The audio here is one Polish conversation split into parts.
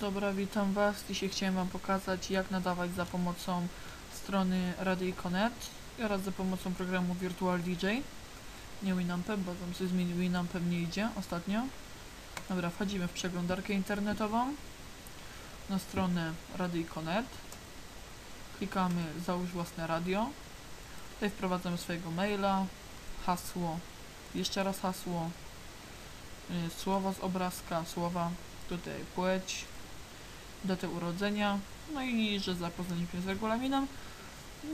Dobra, witam Was. Dzisiaj chciałem Wam pokazać, jak nadawać za pomocą strony Rady Connect oraz za pomocą programu Virtual DJ. Nie Winampem, bo tam się zmienił Winampem nie idzie ostatnio. Dobra, wchodzimy w przeglądarkę internetową na stronę Rady Connect. Klikamy załóż własne radio. Tutaj wprowadzamy swojego maila, hasło, jeszcze raz hasło, y, słowo z obrazka, słowa, tutaj płeć, datę urodzenia, no i że zapoznaliśmy się z regulaminem.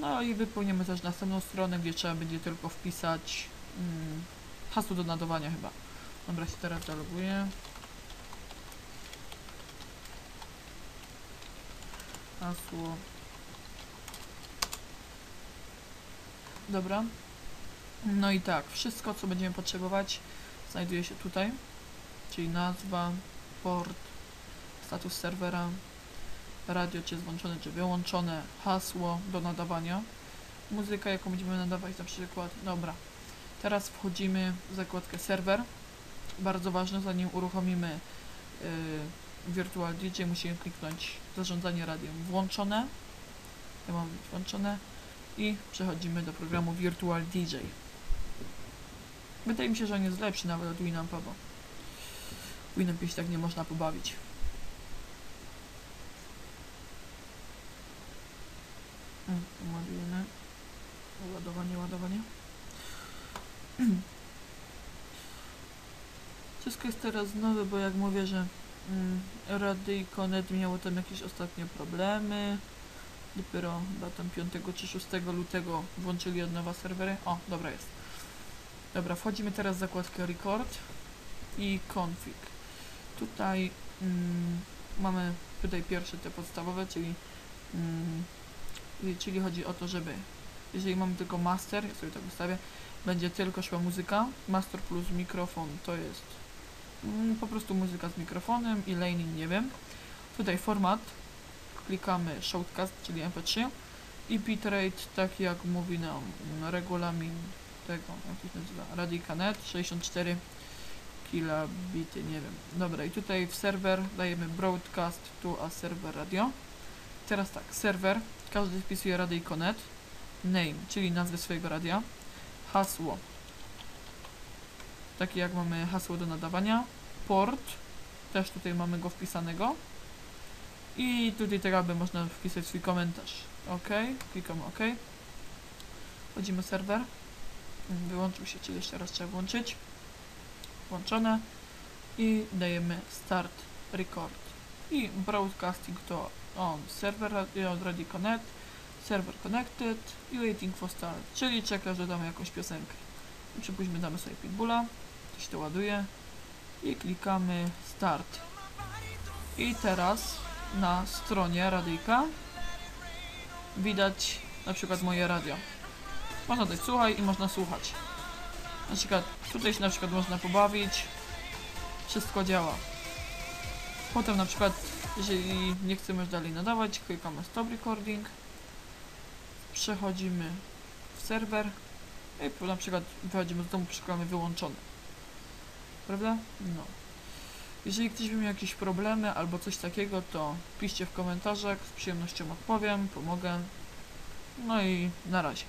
No i wypełnimy też następną stronę, gdzie trzeba będzie tylko wpisać mm, hasło do nadawania chyba. Dobra, się teraz zaloguję. Hasło. Dobra. No i tak, wszystko co będziemy potrzebować znajduje się tutaj, czyli nazwa, port, status serwera, radio czy jest włączone czy wyłączone, hasło do nadawania, muzyka jaką będziemy nadawać na przykład, dobra. Teraz wchodzimy w zakładkę serwer, bardzo ważne zanim uruchomimy y, Virtual DJ musimy kliknąć zarządzanie radiem włączone, ja mam włączone. I przechodzimy do programu Virtual DJ. Wydaje mi się, że on jest lepszy nawet od Winampa, bo Winampie się tak nie można pobawić. Mm, Ładujemy. Ładowanie, ładowanie. Wszystko jest teraz nowe, bo jak mówię, że mm, i Connect miało tam jakieś ostatnie problemy. Dopiero chyba tam 5 czy 6 lutego włączyli od nowa serwery. O, dobra jest. Dobra, wchodzimy teraz w zakładkę Record i Config. Tutaj mm, mamy tutaj pierwsze te podstawowe, czyli mm, czyli chodzi o to, żeby jeżeli mamy tylko master, ja sobie tak ustawię, będzie tylko szła muzyka. Master plus mikrofon to jest mm, po prostu muzyka z mikrofonem i laning nie wiem. Tutaj format, klikamy shortcast, czyli mp3 i bitrate, tak jak mówi nam regulamin tego, jak to się nazywa, Radicanet 64 kilobity, nie wiem. Dobra, i tutaj w serwer dajemy broadcast to a server radio. Teraz tak, serwer, każdy wpisuje Radicanet, name, czyli nazwę swojego radia, hasło, takie jak mamy hasło do nadawania, port, też tutaj mamy go wpisanego i tutaj tak jakby można wpisać swój komentarz. OK, klikamy OK. Wchodzimy serwer. Wyłączył się, czyli jeszcze raz trzeba włączyć. Włączone. I dajemy Start Record. I Broadcasting to on server Radio Connect, server connected i waiting for start, czyli czeka, że damy jakąś piosenkę. Przypuśćmy damy sobie Pitbulla, to się to ładuje i klikamy Start. I teraz na stronie radyjka widać na przykład moje radio. Można dać słuchaj i można słuchać. Na przykład tutaj się na przykład można pobawić. Wszystko działa. Potem na przykład jeżeli nie chcemy już dalej nadawać, klikamy stop recording. Przechodzimy w serwer. I na przykład wychodzimy z domu, klikamy wyłączone. Prawda? No. Jeżeli ktoś by miał jakieś problemy albo coś takiego, to piszcie w komentarzach, z przyjemnością odpowiem, pomogę. No i na razie.